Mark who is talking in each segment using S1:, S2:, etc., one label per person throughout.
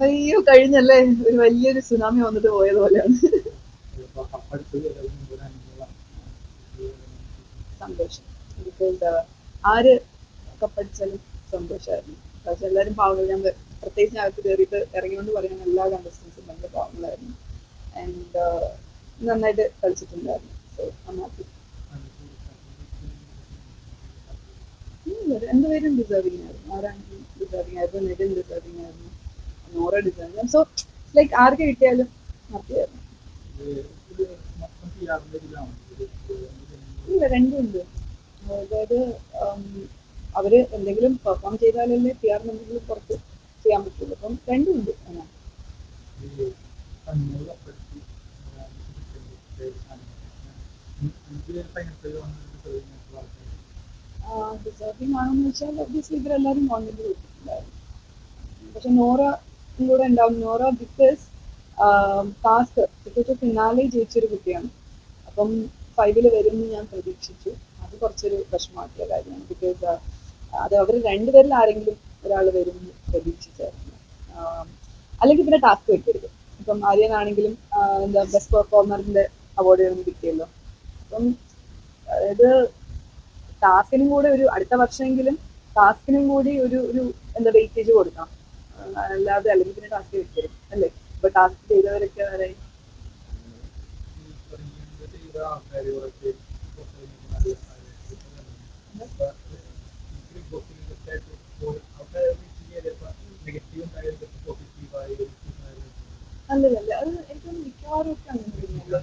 S1: അയ്യോ കഴിഞ്ഞല്ലേ? ഒരു വലിയൊരു സുനാമി വന്നിട്ട് പോയത് പോലെയാണ്
S2: ഇപ്പൊ കപ്പെടുത്ത് അതിന് ഒരു അനുഭവം
S1: സന്തോഷം ബിക്കോസ് ആര് കപ്പടിച്ചാലും സന്തോഷമായിരുന്നു പക്ഷെ എല്ലാവരും പാവങ്ങൾ. ഞാൻ പ്രത്യേകിച്ച് അകത്ത് കയറിയിട്ട് ഇറങ്ങിക്കൊണ്ട് പറയുന്ന എല്ലാ കണ്ടസ്റ്റൻസും ഭയങ്കര പാവങ്ങളായിരുന്നു. ആൻഡ് നന്നായിട്ട് കളിച്ചിട്ടുണ്ടായിരുന്നു. സോ ഹാപ്പി രണ്ടുപേരും ഡിസേർവിംഗ് ആയിരുന്നു. ആരാണെങ്കിലും ഡിസേർവിംഗ് ആയിരുന്നു? നെടും ഡിസേർവിംഗ് ആയിരുന്നു. സോ ലൈക്ക് ആർക്ക് കിട്ടിയാലും ഇല്ല ഉണ്ട്. അതായത് അവർ എന്തെങ്കിലും പെർഫോം ചെയ്താലല്ലേ പി ആറിന് എന്തെങ്കിലും പുറത്ത് ചെയ്യാൻ പറ്റുള്ളൂ. അപ്പം രണ്ടും ഉണ്ട് അങ്ങനെ. ഡിസേർവിംഗ് ആണെന്ന് വെച്ചാൽ ഒബ്വിയസ്ലി പക്ഷെ നോറ കൂടെ ഉണ്ടാവും. നോറ ബിക്കോസ് പാസ് ടിക്കറ്റ് പിന്നാലെ ജയിച്ചൊരു കുട്ടിയാണ്. അപ്പം ഫൈവിൽ വരും എന്ന് ഞാൻ പ്രതീക്ഷിച്ചു. അത് കുറച്ചൊരു വിഷമാക്കിയ കാര്യമാണ്. ബിക്കോസ് അത് അവർ രണ്ടുപേരിൽ ആരെങ്കിലും ഒരാൾ വരും പ്രതീക്ഷിച്ചായിരുന്നു. അല്ലെങ്കിൽ പിന്നെ ടാസ്ക് വെക്കരുത്. ഇപ്പം ആര്യനാണെങ്കിലും എന്താ ബെസ്റ്റ് പെർഫോമറിന്റെ അവാർഡ് ഒന്നും കിട്ടിയല്ലോ. അപ്പം അതായത് ടാസ്കിനും കൂടെ ഒരു അടുത്ത വർഷമെങ്കിലും ടാസ്കിനും കൂടി ഒരു ഒരു എന്താ വെയിറ്റേജ് കൊടുക്കണം. ആ, അല്ലാതെ അല്ലെങ്കിൽ പിന്നെ ടാസ്ക് വെക്കരുത് അല്ലേ? ഇപ്പൊ ടാസ്ക് ചെയ്തവരൊക്കെ
S2: പോസിറ്റീവായി
S1: അല്ലല്ല അത് എനിക്ക് മിക്കവാറും ഒക്കെ അങ്ങനെ തന്നെയല്ലേ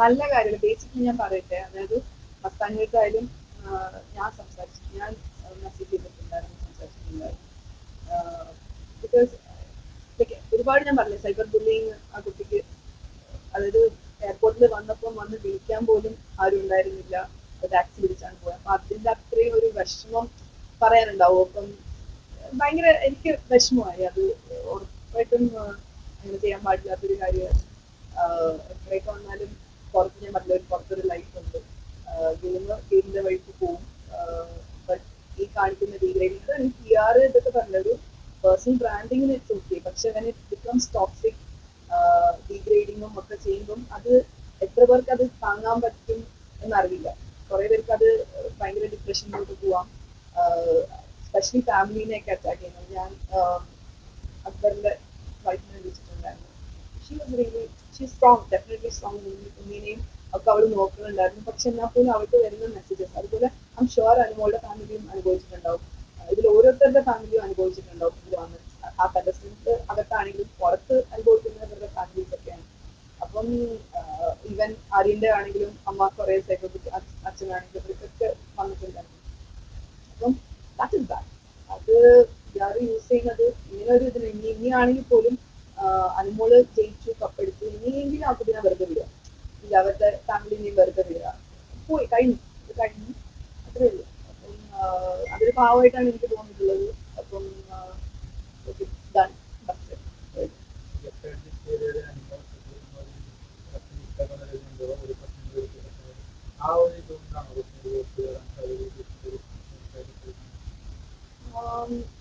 S1: നല്ല കാര്യമില്ല ബേസിക്കലി ഞാൻ പറയട്ടെ അതായത് പത്താം ക്ലാസ് ആയാലും ഞാൻ സംസാരിച്ചു. ഞാൻ ഒരുപാട് ഞാൻ പറഞ്ഞു സൈബർ ബുള്ളിങ് ആ കുട്ടിക്ക് അതായത് എയർപോർട്ടിൽ വന്നപ്പം വന്ന് വിളിക്കാൻ പോലും ആരും ഉണ്ടായിരുന്നില്ല. ടാക്സി വിളിച്ചാണ് പോയത് അപ്പൊ അതിന്റെ അത്രയും ഒരു വിഷമം പറയാനുണ്ടാവും. അപ്പം ഭയങ്കര എനിക്ക് വിഷമമായി. അത് ഉറപ്പായിട്ടും അങ്ങനെ ചെയ്യാൻ പാടില്ലാത്തൊരു ആഹ് എത്രയൊക്കെ വന്നാലും പുറത്ത് ഞാൻ പറഞ്ഞ ഒരു പുറത്തൊരു ലൈഫ് ഉണ്ട്. ഗെയിം ഗെയിമിന്റെ വഴിക്ക് പോവും. ഈ കാണിക്കുന്ന ഡീഗ്രേഡിങ് പി ആർ ഇതൊക്കെ പറഞ്ഞൊരു പേഴ്സണൽ ബ്രാൻഡിങ്ങിന് ഇറ്റ്സ് ഓക്കെ പക്ഷെ വെൻ ഇറ്റ് ബിക്കംസ് ടോക്സിക് ഡീഗ്രേഡിങ്ങും ഒക്കെ ചെയ്യുമ്പം അത് എത്ര പേർക്ക് അത് താങ്ങാൻ പറ്റും എന്നറിയില്ല. കുറെ പേർക്ക് അത് ഭയങ്കര ഡിപ്രഷനിലോട്ട് പോവാം. സ്പെഷ്യലി ഫാമിലിനെയൊക്കെ അറ്റാക്ക് ചെയ്യുന്നത്. ഞാൻ അക്ബറിന്റെ വൈഫിനെ വിളിച്ചിട്ടുണ്ടായിരുന്നു. She was really she strong definitely strong കുഞ്ഞിനെയും ഒക്കെ അവൾ നോക്കുന്നുണ്ടായിരുന്നു. പക്ഷെ എന്നാൽ പോലും അവൾക്ക് വരുന്ന മെസ്സേജസ് അതുപോലെ ഐം ഷുവർ അനുമോളുടെ ഫാമിലിയും അനുഭവിച്ചിട്ടുണ്ടാവും. ഇതിൽ ഓരോരുത്തരുടെ ഫാമിലിയും അനുഭവിച്ചിട്ടുണ്ടാവും ഇത് വന്ന്. ആ കണ്ടസ്റ്റൻസ് അകത്താണെങ്കിലും പുറത്ത് അനുഭവിക്കുന്നവരുടെ ഫാമിലീസ് ഒക്കെയാണ്. അപ്പം ഈവൻ ആര്യന്റെ ആണെങ്കിലും അമ്മ കുറെ സൈക്കോളജി അച്ഛനാണെങ്കിലും ഇവർക്കൊക്കെ വന്നിട്ടുണ്ടായിരുന്നു. അപ്പം ദാറ്റ് ഇസ് ദാറ്റ് അത് ഇയാൾ യൂസ് ചെയ്യുന്നത് ഇങ്ങനെ ഒരു ഇതിന് ഇനി ഇനിയാണെങ്കിൽ പോലും അനുമോൾ ജയിച്ചു കപ്പെടുത്തു ഇനിയെങ്കിലും ആ വെറുതെ വിടുക. ഇല്ല അവരുടെ ഫാമിലിനെയും വെറുതെ വിടുക. പോയി കഴിഞ്ഞു. കഴിഞ്ഞു. അത്രേ ഉള്ളൂ അപ്പം അതൊരു പാവമായിട്ടാണ് എനിക്ക് തോന്നിയിട്ടുള്ളത്. അപ്പം
S2: ഇതുകൊണ്ടാണ്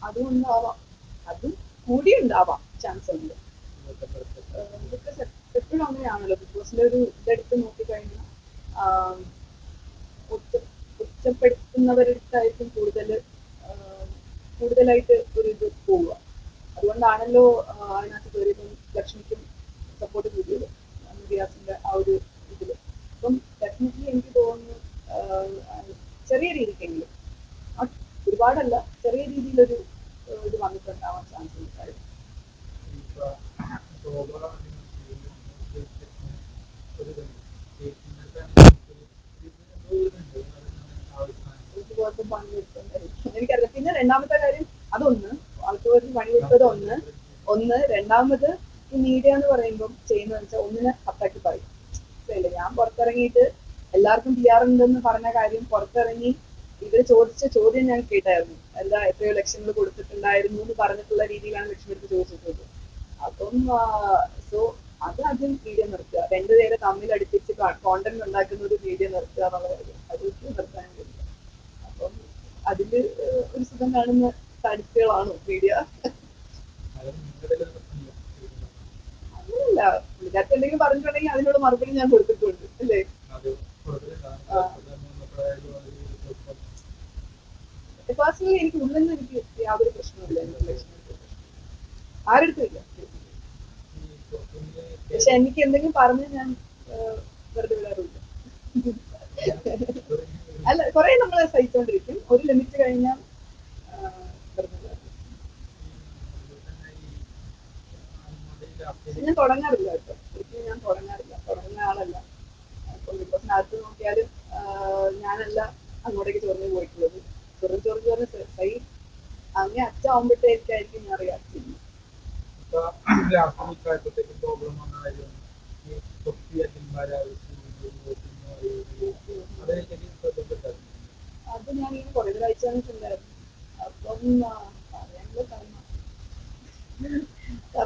S1: അതുകൊണ്ടാവാം. അതും കൂടി ഉണ്ടാവാം ചാൻസ് ഉണ്ട് എപ്പോഴും അങ്ങനെയാണല്ലോ. ബിഗ് ബോസിന്റെ ഒരു ഇതെടുത്ത് നോക്കിക്കഴിഞ്ഞാൽ ആം, ഒറ്റപ്പെടുത്തുന്നവരടുത്തായിരിക്കും കൂടുതൽ കൂടുതലായിട്ട് ഒരു ഇത് പോവുക. അതുകൊണ്ടാണല്ലോ അതിനകത്ത് കയറിയതും ലക്ഷ്മിക്കും സപ്പോർട്ട് കൂടിയത് റിയാസിന്റെ ആ ഒരു ഇതിൽ അപ്പം ഡെഫിനറ്റ്ലി എനിക്ക് തോന്നുന്നു ചെറിയ രീതിക്കെങ്കിലും ഒരുപാടല്ല ചെറിയ രീതിയിലൊരു ആ, ഇത് വന്നിട്ടുണ്ടാവാൻ ചാൻസ് ഉണ്ടായിരുന്നു ഇതുപോലത്തെ പണി കൊടുത്തോണ്ടായിരിക്കും. എനിക്കറിയാം പിന്നെ രണ്ടാമത്തെ കാര്യം അതൊന്ന് കൊടുത്തത് ഒന്ന് ഒന്ന് രണ്ടാമത് ഈ മീഡിയ എന്ന് പറയുമ്പോൾ ചെയ്യുന്ന വെച്ചാൽ ഒന്നിനെ അത്താക്കി പറയും. മനസ്സിലായില്ലേ? ഞാൻ പുറത്തിറങ്ങിയിട്ട് എല്ലാവർക്കും പി ആർ ഉണ്ടെന്ന് പറഞ്ഞ കാര്യം പുറത്തിറങ്ങി ഇവർ ചോദിച്ച ചോദ്യം ഞാൻ കേട്ടായിരുന്നു. എന്താ എത്രയോ ലക്ഷങ്ങൾ കൊടുത്തിട്ടുണ്ടായിരുന്നു എന്ന് പറഞ്ഞിട്ടുള്ള രീതിയിലാണ് ലക്ഷ്മി എടുത്ത് ചോദിച്ചിട്ടുള്ളത്. അപ്പം സോ അത് ആദ്യം മീഡിയ നിർത്തുക. രണ്ടുപേരെ തമ്മിൽ അടുപ്പിച്ച് കോണ്ടന്റ് ഉണ്ടാക്കുന്ന ഒരു മീഡിയ നിർത്തുക എന്നുള്ള കാര്യം അത് നിർത്താൻ അപ്പം അതിൽ ഒരു സുഖം കാണുന്ന തടിച്ചുകളാണോ മീഡിയ എന്തെങ്കിലും പറഞ്ഞിട്ടുണ്ടെങ്കിൽ അതിനോട് മറുപടി ഞാൻ കൊടുത്തിട്ടുണ്ട് അല്ലേ? പേഴ്സണലി എനിക്ക് ഉള്ളിൽ എനിക്ക് യാതൊരു പ്രശ്നമില്ല ആരെടുത്തും ഇല്ല. പക്ഷെ എനിക്ക് എന്തെങ്കിലും പറഞ്ഞ് ഞാൻ വെറുതെ വിടാറില്ല അല്ല കുറെ നമ്മൾ സഹിച്ചോണ്ടിരിക്കും. ഒരു ലിമിറ്റ് കഴിഞ്ഞാൽ ആ, വെറുതെ വിടാറില്ല. പക്ഷെ ഞാൻ തുടങ്ങാറില്ല കേട്ടോ. ഒരിക്കലും ഞാൻ തുടങ്ങാറില്ല. തുടങ്ങുന്ന ആളല്ല. അകത്ത് ബിഗ് ബോസിനകത്ത് നോക്കിയാലും ഞാനല്ല അങ്ങോട്ടേക്ക് ചൊറിഞ്ഞ് പോയിട്ടുള്ളത്. ചൊറിഞ്ഞ് ചൊറിഞ്ഞ് ചൊറിഞ്ഞ് സൈ അങ്ങനെ അച്ഛാവുമ്പോഴത്തേക്കായിരിക്കും ഞാൻ റിയാക്ട് ചെയ്യുന്നത്. അത് ഞാൻ ഇങ്ങനെ കുറേ അയച്ചു തന്നിട്ടുണ്ടായിരുന്നു അപ്പം ആ, പറയാനുള്ളത്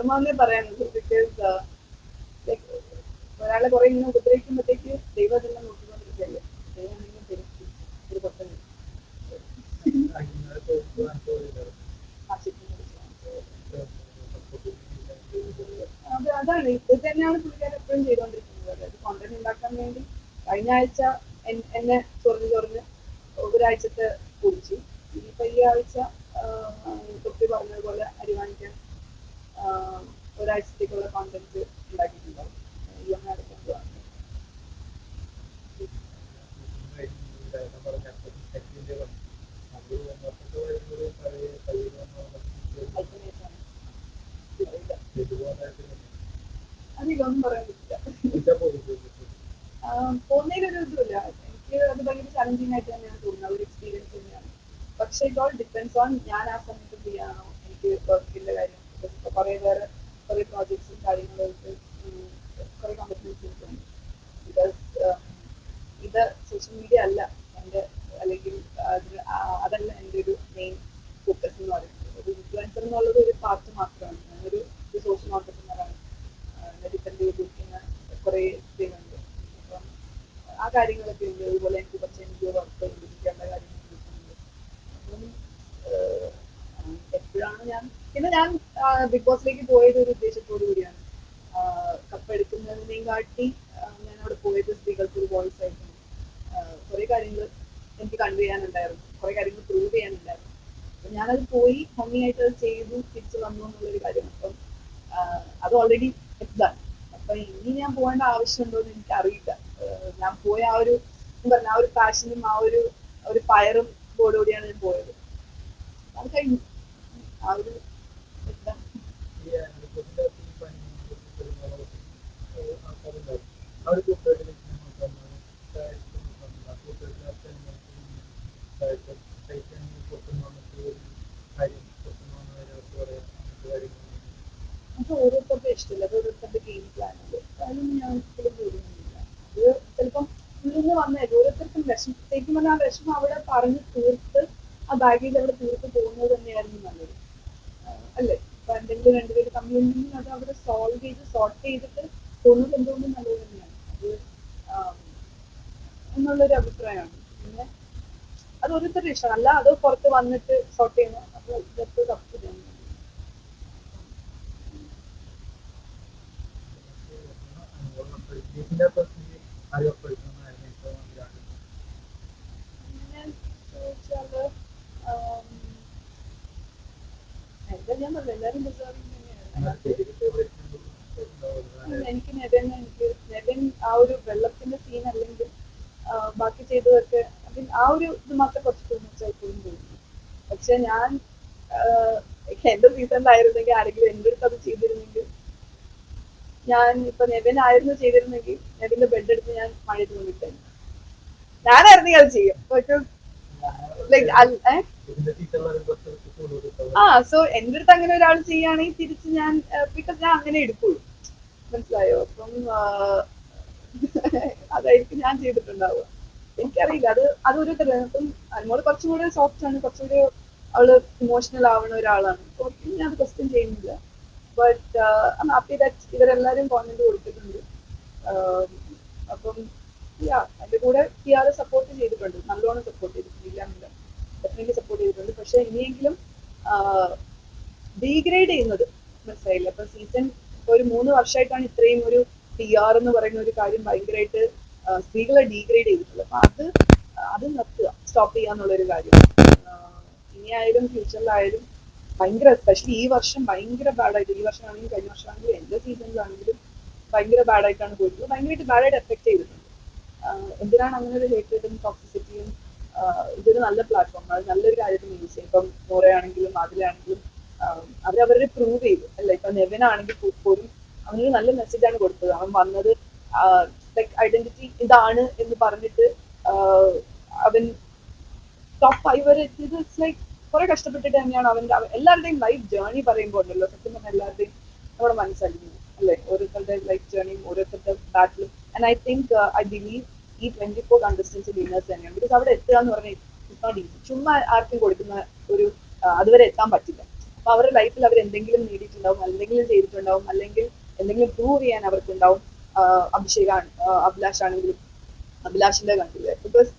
S1: എന്നേ പറയാനുള്ളൂ ബിക്കോസ് ഒരാളെ കുറെ ഇങ്ങനെ ഉപദ്രവിക്കുമ്പോഴത്തേക്ക് ദൈവം തന്നെ നോക്കിക്കൊണ്ടിരിക്കല്ലേ അതാണ് ഇത് തന്നെയാണ് പുള്ളിക്കാരൻ എപ്പോഴും ചെയ്തുകൊണ്ടിരിക്കുന്നത് അതായത് കോണ്ടന്റ് ഉണ്ടാക്കാൻ വേണ്ടി കഴിഞ്ഞ ആഴ്ച എന്നെ ചൊറിഞ്ഞ് ചൊറിഞ്ഞ് ഒരാഴ്ചത്തെ കുടിച്ചു ഇനിയിപ്പോ ഈ ആഴ്ച തൊപ്പി പറഞ്ഞതുപോലെ അരിവാണിക്കാൻ ഒരാഴ്ചത്തേക്കുള്ള കോണ്ടന്റ് ഉണ്ടാക്കിയിട്ടുണ്ടാവും. അധികമൊന്നും പറയാൻ പറ്റില്ല. പോകുന്നതിലൊരു ഇതുമില്ല. എനിക്ക് അത് ഭയങ്കര ചലഞ്ചിങ് ആയിട്ട് തന്നെയാണ് തോന്നുന്നത്. ഒരു എക്സ്പീരിയൻസ് തന്നെയാണ്. പക്ഷേ ഇറ്റ് ഓൾ ഡിപ്പെൻസ് ഓൺ ഞാൻ ആ സമയത്ത് ഫ്രീ ആണോ എനിക്ക് വർക്കിന്റെ കാര്യം. കുറെ വേറെ കുറേ പ്രോജക്ട്സും കാര്യങ്ങളായിട്ട് കുറേ കമ്മിറ്റ്മെന്റ്സ് ബിക്കോസ് ഇത് സോഷ്യൽ മീഡിയ അല്ല. എന്റെ അല്ലെങ്കിൽ അതല്ല എന്റെ ഒരു മെയിൻ ഫോക്കസ് എന്ന് പറയുന്നത്. ഒരു ഇൻഫ്ലുവൻസർ എന്നുള്ളത് ഒരു പാർട്ട് മാത്രമാണ്. ഞാനൊരു ഒരു സോഷ്യൽ ഓണ്ടർപ്രണറാണ് ഡിപ്പെൻഡ് ചെയ്തിരിക്കുന്ന കുറേ ഇതുണ്ട് അപ്പം ആ കാര്യങ്ങളൊക്കെ ഉണ്ട്. അതുപോലെ എനിക്ക് കുറച്ച് എനിക്ക് വർക്ക് ചെയ്തിരിക്കേണ്ട ഉണ്ട്. അപ്പം എപ്പോഴാണ് ഞാൻ പിന്നെ ഞാൻ ബിഗ് ബോസിലേക്ക് പോയത് ഒരു ഉദ്ദേശത്തോടു കൂടിയാണ്. കപ്പെടുക്കുന്നതിനെയും കാട്ടി ഞാൻ അവിടെ പോയത് സ്ത്രീകൾക്ക് ഒരു വോയിസ് ആയിരുന്നു. കുറെ കാര്യങ്ങൾ എനിക്ക് കൺവേ ചെയ്യാനുണ്ടായിരുന്നു. കുറെ കാര്യങ്ങൾ പ്രൂവ് ചെയ്യാനുണ്ടായിരുന്നു. അപ്പൊ ഞാനത് പോയി ഭംഗിയായിട്ട് അത് ചെയ്തു തിരിച്ചു വന്നു എന്നുള്ളൊരു കാര്യം. അപ്പം അത് ഓൾറെഡി എത്താണ് അപ്പൊ ഇനി ഞാൻ പോകേണ്ട ആവശ്യമുണ്ടോ എന്ന് എനിക്ക് അറിയില്ല ഞാൻ പോയ ആ ഒരു പറഞ്ഞ ആ ഒരു പാഷനും ആ ഒരു ഒരു ഫയറും കൂടിയാണ് ഞാൻ പോയത്. അത് കഴിഞ്ഞു. ആ ഒരു അത് ഓരോരുത്തരുടെ ഇഷ്ടമില്ല. അത് ഓരോരുത്തരുടെ ഗെയിം പ്ലാനുണ്ട് ഞാൻ ഒരിക്കലും തോന്നുന്നില്ല അത് ചിലപ്പം നിന്ന് വന്നേക്കും ഓരോരുത്തർക്കും വിഷം ശരിക്കും അവിടെ പറഞ്ഞ് തീർത്ത് ആ ബാഗേജ് അവിടെ തീർത്ത് പോകുന്നത് തന്നെയായിരുന്നു നല്ലത്. അല്ലേ? ഇപ്പൊ എന്തെങ്കിലും രണ്ടുപേര് തമ്മിലുണ്ടെങ്കിൽ അത് അവിടെ സോൾവ് ചെയ്ത് സോർട്ട് ചെയ്തിട്ട് പോകുന്നത് എന്തുകൊണ്ടും നല്ലത് തന്നെയാണ് അത് ആം, എന്നുള്ളൊരു അഭിപ്രായമാണ് പിന്നെ അല്ല അത് പുറത്ത് വന്നിട്ട് ഷോട്ട് ചെയ്യുന്നു അപ്പോൾ എനിക്ക് നെവൻ എനിക്ക് നെവൻ ആ ഒരു വെള്ളത്തിന്റെ സീൻ അല്ലെങ്കിൽ ബാക്കി ചെയ്തതൊക്കെ ആ ഒരു ഇത് മാത്രം പക്ഷെ ഞാൻ എന്റെ സീസണിലായിരുന്നെങ്കിൽ ആരെങ്കിലും അടുത്ത് അത് ചെയ്തിരുന്നെങ്കിൽ ഞാൻ ഇപ്പൊ നെവൻ ആയിരുന്നു ചെയ്തിരുന്നെങ്കിൽ നെവിന്റെ ബെഡ് എടുത്ത് ഞാൻ മഴയത്ത് കൊണ്ടിട്ടേനെ ഞാനായിരുന്നെങ്കിൽ അത് ചെയ്യും. ഏ? ആ സോ എന്റെ അടുത്ത് അങ്ങനെ ഒരാൾ ചെയ്യുകയാണെങ്കിൽ തിരിച്ച് ഞാൻ ബിക്കോസ് ഞാൻ അങ്ങനെ എടുക്കുള്ളൂ. മനസ്സിലായോ? അപ്പം അതായിരിക്കും ഞാൻ ചെയ്തിട്ടുണ്ടാവുക. എനിക്കറിയില്ല. അത് അതൊരു ഇപ്പം അതിനോട് കുറച്ചും കൂടെ സോഫ്റ്റ് ആണ്. കുറച്ചുകൂടി അവൾ ഇമോഷണൽ ആവുന്ന ഒരാളാണ്. അപ്പൊ ഞാൻ അത് ക്വസ്റ്റ്യൻ ചെയ്യുന്നില്ല. ബട്ട് ഹാപ്പി ദാറ്റ് ഇവരെല്ലാരും കോമന്റ് കൊടുത്തിട്ടുണ്ട്. ആം, അപ്പം എന്റെ കൂടെ പി ആർ സപ്പോർട്ട് ചെയ്തിട്ടുണ്ട്. നല്ലോണം സപ്പോർട്ട് ചെയ്തിട്ടുണ്ട്. ഇല്ല എന്നില്ല. ഡെഫിനറ്റ്ലി സപ്പോർട്ട് ചെയ്തിട്ടുണ്ട്. പക്ഷെ ഇനിയെങ്കിലും ഡീഗ്രേഡ് ചെയ്യുന്നത് മനസ്സിലായില്ല. അപ്പൊ സീസൺ ഒരു മൂന്ന് വർഷമായിട്ടാണ് ഇത്രയും ഒരു പി ആർ എന്ന് പറയുന്ന ഒരു കാര്യം ഭയങ്കരമായിട്ട് സ്ത്രീകളെ ഡീഗ്രേഡ് ചെയ്തിട്ടുള്ളത്. അപ്പൊ അത് അത് നിർത്തുക. സ്റ്റോപ്പ് ചെയ്യാന്നുള്ള ഒരു കാര്യം. ആ, ഇനിയായാലും ഫ്യൂച്ചറിലായാലും ഭയങ്കര എസ്പെഷ്യലി ഈ വർഷം ഭയങ്കര ബാഡായിട്ട് ഈ വർഷമാണെങ്കിലും കഴിഞ്ഞ വർഷമാണെങ്കിലും എല്ലാ സീസണിലാണെങ്കിലും ഭയങ്കര ബാഡായിട്ടാണ് പോയിട്ടുള്ളത്. ഭയങ്കരമായിട്ട് ബാഡായിട്ട് എഫക്ട് ചെയ്തിട്ടുണ്ട്. എന്തിനാണ് അങ്ങനെ ഒരു ഹേറ്റഡും ടോക്സിസിറ്റിയും ഇതൊരു നല്ല പ്ലാറ്റ്ഫോം അത് നല്ലൊരു കാര്യത്തിന് യൂസ് ചെയ്യും. ഇപ്പം നോറയാണെങ്കിലും അതിലാണെങ്കിലും അവരവരെ പ്രൂവ് ചെയ്തു. അല്ല ഇപ്പൊ നെവിൻ ആണെങ്കിൽ പോലും അവനൊരു നല്ല മെസ്സേജാണ് കൊടുത്തത്. അവൻ വന്നത് ലൈക്ക് ഐഡന്റിറ്റി ഇതാണ് എന്ന് പറഞ്ഞിട്ട് അവൻ ടോപ്പ് ഫൈവ് വരെ എത്തിയത് ഇറ്റ്സ് ലൈക്ക് കുറെ കഷ്ടപ്പെട്ടിട്ട് തന്നെയാണ് അവന്റെ അവ- എല്ലാവരുടെയും ലൈഫ് ജേണി പറയുമ്പോൾ ഉണ്ടല്ലോ സത്യം പറഞ്ഞാൽ എല്ലാവരുടെയും നമ്മുടെ മനസ്സലിഞ്ഞു. അല്ലെ? ഓരോരുത്തരുടെ ലൈഫ് ജേണിയും ഓരോരുത്തരുടെ ബാറ്റിലും and I think I believe ഈ ട്വന്റി ഫോർ കണ്ടസ്റ്റൻസ് വിന്നേഴ്സ് തന്നെയാണ്. ബിക്കോസ് അവിടെ എത്തുക എന്ന് പറഞ്ഞാൽ ഇറ്റ്സ് നോട്ട് ഈസി ചുമ്മാ ആർക്കും കൊടുക്കുന്ന ഒരു ആ, അതുവരെ എത്താൻ പറ്റില്ല. അപ്പൊ അവരുടെ ലൈഫിൽ അവർ എന്തെങ്കിലും നേടിയിട്ടുണ്ടാവും എന്തെങ്കിലും ചെയ്തിട്ടുണ്ടാവും അല്ലെങ്കിൽ എന്തെങ്കിലും പ്രൂവ് ചെയ്യാൻ അവർക്കുണ്ടാവും അഭിഷേകാണ് അഭിഷേക് ആണ് അഭിലാഷ് ആണെങ്കിലും അഭിലാഷിന്റെ കണ്ടില്ലേ? ബിക്കോസ്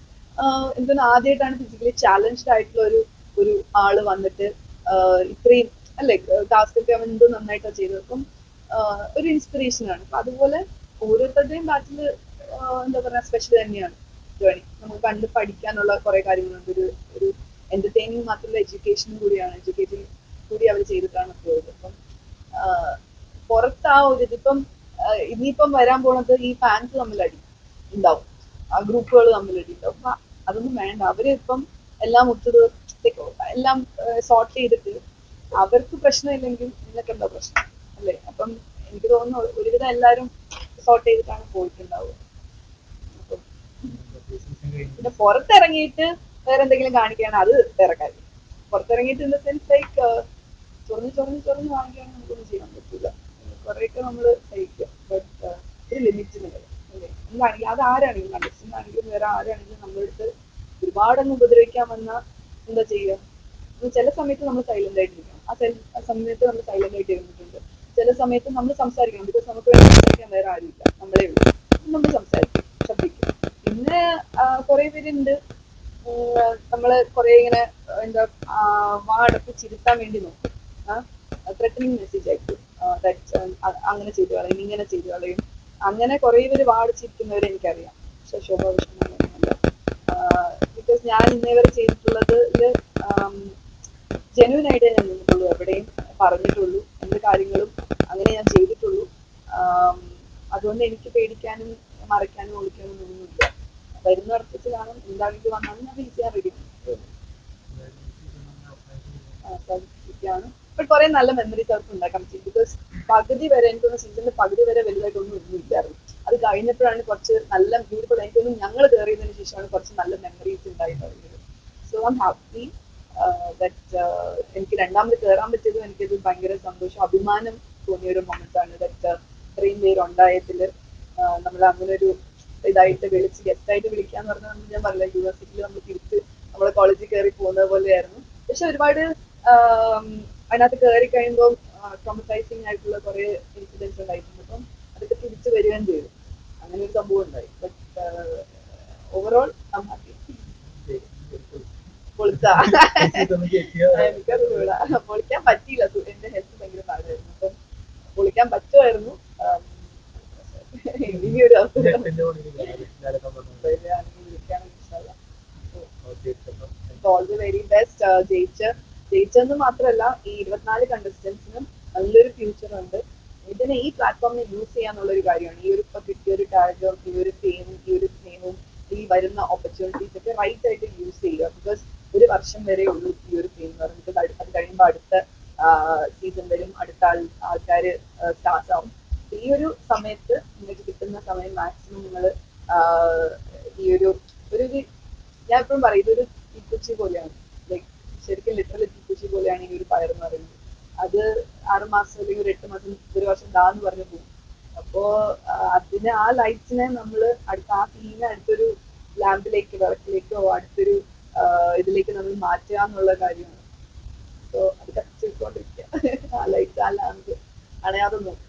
S1: എന്താണ് ആദ്യമായിട്ടാണ് ഫിസിക്കലി ചാലഞ്ച്ഡ് ആയിട്ടുള്ള ഒരു ഒരു ആൾ വന്നിട്ട് ഇത്രയും അല്ലെ ടാസ്ക് ഒക്കെ അവൻ എന്ത് നന്നായിട്ടാണ് ചെയ്തത്. അപ്പം ഒരു ഇൻസ്പിറേഷൻ ആണ്. അപ്പൊ അതുപോലെ ഓരോരുത്തരുടെയും ബാച്ചിൽ എന്താ പറയാ സ്പെഷ്യൽ തന്നെയാണ് ജേണി നമുക്ക് കണ്ട് പഠിക്കാനുള്ള കുറെ കാര്യങ്ങളുണ്ട്. ഒരു ഒരു എന്റർടൈനിങ് മാത്രമല്ല എഡ്യൂക്കേഷനും കൂടിയാണ്. എഡ്യൂക്കേഷൻ കൂടി അവർ ചെയ്തിട്ടാണ് പോയത്. അപ്പം പുറത്ത് ഒരു ഇതിപ്പം ഇനിയിപ്പം വരാൻ പോണത് ഈ ഫാൻസ് തമ്മിൽ അടി ഉണ്ടാവും. ഗ്രൂപ്പുകൾ തമ്മിൽ അടി അപ്പൊ അതൊന്നും വേണ്ട. അവർ ഇപ്പം എല്ലാം ഒത്തുതീർത്ത് എല്ലാം സോർട്ട് ചെയ്തിട്ട് അവർക്ക് പ്രശ്നമില്ലെങ്കിൽ നിങ്ങൾക്ക് എന്താ പ്രശ്നം? അല്ലേ? അപ്പം എനിക്ക് തോന്നുന്നു ഒരുവിധം എല്ലാരും സോർട്ട് ചെയ്തിട്ടാണ് പോയിട്ടുണ്ടാവുക. പിന്നെ പുറത്തിറങ്ങിയിട്ട് വേറെ എന്തെങ്കിലും കാണിക്കുകയാണ് അത് വേറെ കാര്യം. പുറത്തിറങ്ങിയിട്ട് ഇൻ സെൻസ് ലൈക്ക് ചൊറിഞ്ഞ് ചൊറിഞ്ഞ് ചൊറിഞ്ഞ് കാണിക്കുകയാണെങ്കിൽ നമുക്കൊന്നും ചെയ്യാൻ പറ്റില്ല കുറേയൊക്കെ നമ്മൾ സഹിക്കും ബട്ട് ഒരു ലിമിറ്റിന് വരെ. അല്ലേ? എന്താണെങ്കിൽ അത് ആരാണെങ്കിലും കണ്ടസ്റ്റന്റ് ആണെങ്കിലും വേറെ ആരാണെങ്കിലും നമ്മളെടുത്ത് ഒരുപാടങ്ങ് ഉപദ്രവിക്കാൻ വന്നാൽ എന്താ ചെയ്യുക? ചില സമയത്ത് നമ്മൾ സൈലന്റ് ആയിട്ടിരിക്കണം. ആ ആ സമയത്ത് നമ്മൾ സൈലന്റ് ആയിട്ട് ഇരുന്നിട്ടുണ്ട്. ചില സമയത്ത് നമ്മൾ സംസാരിക്കണം. ബിക്കോസ് നമുക്ക് സംസാരിക്കാൻ വേറെ ആരുമില്ല. നമ്മളേ ഉള്ളൂ. നമ്മൾ സംസാരിക്കും. ശബ്ദിക്കും പിന്നെ കുറെ പേരുണ്ട്. നമ്മൾ കുറെ ഇങ്ങനെ എന്താ ആ, ചിരുത്താൻ വേണ്ടി നോക്കും. ത്രെറ്റനിങ് മെസ്സേജ് അയക്കും. അങ്ങനെ ചെയ്തു കളയും ഇങ്ങനെ ചെയ്തു കളയും. അങ്ങനെ കുറെ പേര് വാടിച്ചിരിക്കുന്നവരെ എനിക്കറിയാം. ബിക്കോസ് ഞാൻ ഇന്നേവരെ വരെ ചെയ്തിട്ടുള്ളത് ജെന്യൂൻ ആയിട്ട് ഞാൻ നിന്നിട്ടുള്ളൂ. എവിടെയും പറഞ്ഞിട്ടുള്ളൂ. എന്ത് കാര്യങ്ങളും അങ്ങനെ ഞാൻ ചെയ്തിട്ടുള്ളൂ. അതുകൊണ്ട് എനിക്ക് പേടിക്കാനും മറയ്ക്കാനും ഒളിക്കാനും ഒന്നുമില്ല. വരുന്നിടത്ത് കാണും. എന്താണെങ്കിലും വന്നാലും ഞാൻ വിളിക്കാൻ റെഡിയാണ് ആണ് ബട്ട് കുറെ നല്ല മെമ്മറീസ് അവർക്ക് ഉണ്ടാക്കാൻ പറ്റി. ബിക്കോസ് പകുതി വരെ എനിക്കൊന്ന് സീസണിന്റെ പകുതി വരെ വലുതായിട്ടൊന്നും ഒന്നും ഇല്ലായിരുന്നു അത് കഴിഞ്ഞപ്പോഴാണ് കുറച്ച് നല്ല ബ്യൂട്ടിഫുൾ എനിക്കൊന്നും ഞങ്ങൾ കേറിയതിനു ശേഷമാണ് കുറച്ച് നല്ല മെമ്മറീസ് ഉണ്ടായി തുടങ്ങിയത് സോ എം ഹാപ്പി ദറ്റ് എനിക്ക് രണ്ടാമത് കയറാൻ പറ്റിയതും എനിക്കത് ഭയങ്കര സന്തോഷം അഭിമാനം തോന്നിയ ഒരു മൊമെന്റ് ആണ് ദറ്റ് ഇത്രയും പേര് ഉണ്ടായതിൽ. നമ്മൾ അങ്ങനെ ഒരു ഇതായിട്ട് വിളിച്ച് ഗസ്റ്റ് ആയിട്ട് വിളിക്കാന്ന് പറഞ്ഞാൽ ഞാൻ പറഞ്ഞില്ല യൂണിവേഴ്സിറ്റിയിൽ നമ്മൾ തിരിച്ച് നമ്മളെ കോളേജിൽ കയറി പോകുന്നത് പോലെയായിരുന്നു. പക്ഷെ ഒരുപാട് ആം, അതിനകത്ത് കയറി കഴിയുമ്പോൾ ട്രോമസൈസിങ് ആയിട്ടുള്ള കുറെ ഇൻസിഡൻസ് ഉണ്ടായിട്ടുണ്ട്. അതൊക്കെ തിരിച്ചു വരികയും ചെയ്തു. അങ്ങനെ ഒരു സംഭവം ഉണ്ടായി. ബട്ട് ഓവറോൾ ഐം ഹാപ്പി പൊളിച്ച. എനിക്കറിയില്ല പൊളിക്കാൻ പറ്റിയില്ല. എന്റെ ഹെൽത്ത് ഭയങ്കര പാടായിരുന്നു. അപ്പം പൊളിക്കാൻ പറ്റുമായിരുന്നു. ഇനിയൊരു ഇനി ഒരു അവസരം വരികയാണെങ്കിൽ വിളിക്കാനും ഇൻഷാല്ലാ. ഓൾ ദി വെരി ബെസ്റ്റ് ജയിച്ച് ജയിച്ചെന്ന് മാത്രമല്ല ഈ ഇരുപത്തിനാല് കണ്ടസ്റ്റൻസിനും നല്ലൊരു ഫ്യൂച്ചർ ഉണ്ട്. ഇതിനെ ഈ പ്ലാറ്റ്ഫോമിനെ യൂസ് ചെയ്യാന്നുള്ള ഒരു കാര്യമാണ്. ഈ ഒരു ഇപ്പൊ കിട്ടിയ ഒരു ടാഗും ഈ ഒരു ഫെയിമും ഈ ഒരു സ്നേഹവും ഈ വരുന്ന ഓപ്പർച്യൂണിറ്റീസ് ഒക്കെ റൈറ്റ് ആയിട്ട് യൂസ് ചെയ്യുക. ബിക്കോസ് ഒരു വർഷം വരെ ഉള്ളൂ ഈ ഒരു ഫെയിം എന്ന് പറയുന്നത്. അത് കഴിയുമ്പോൾ അടുത്ത സീസൺ വരും അടുത്ത ആൾ ആൾക്കാർ സ്റ്റാർട്ട് ആവും. ഈ ഒരു സമയത്ത് നിങ്ങൾക്ക് കിട്ടുന്ന സമയം മാക്സിമം നിങ്ങൾ ഈ ഒരു ഒരു ഞാൻ എപ്പോഴും പറയും ഇതൊരു തീക്കുച്ചി പോലെയാണ്. ലൈക് ശരിക്കും ലിറ്ററലി തീക്കുച്ചി പോലെയാണ് ഈ ഒരു പയർ എന്ന് പറയുന്നത്. അത് ആറ് മാസം അല്ലെങ്കിൽ ഒരു എട്ട് മാസം ഒരു വർഷം ദാന്ന് പറഞ്ഞു പോകും. അപ്പോ അതിനെ ആ ലൈറ്റ്സിനെ നമ്മൾ അടുത്ത ആ തീനെ അടുത്തൊരു ലാമ്പിലേക്ക് വിളക്കിലേക്കോ അടുത്തൊരു ഇതിലേക്ക് നമ്മൾ മാറ്റുക എന്നുള്ള കാര്യമാണ്. സോ അത് കത്തിച്ചുകൊണ്ടിരിക്കുക ആ ലൈറ്റ്സ് ആ ലാമ്പ് അണയാതെ നോക്കുക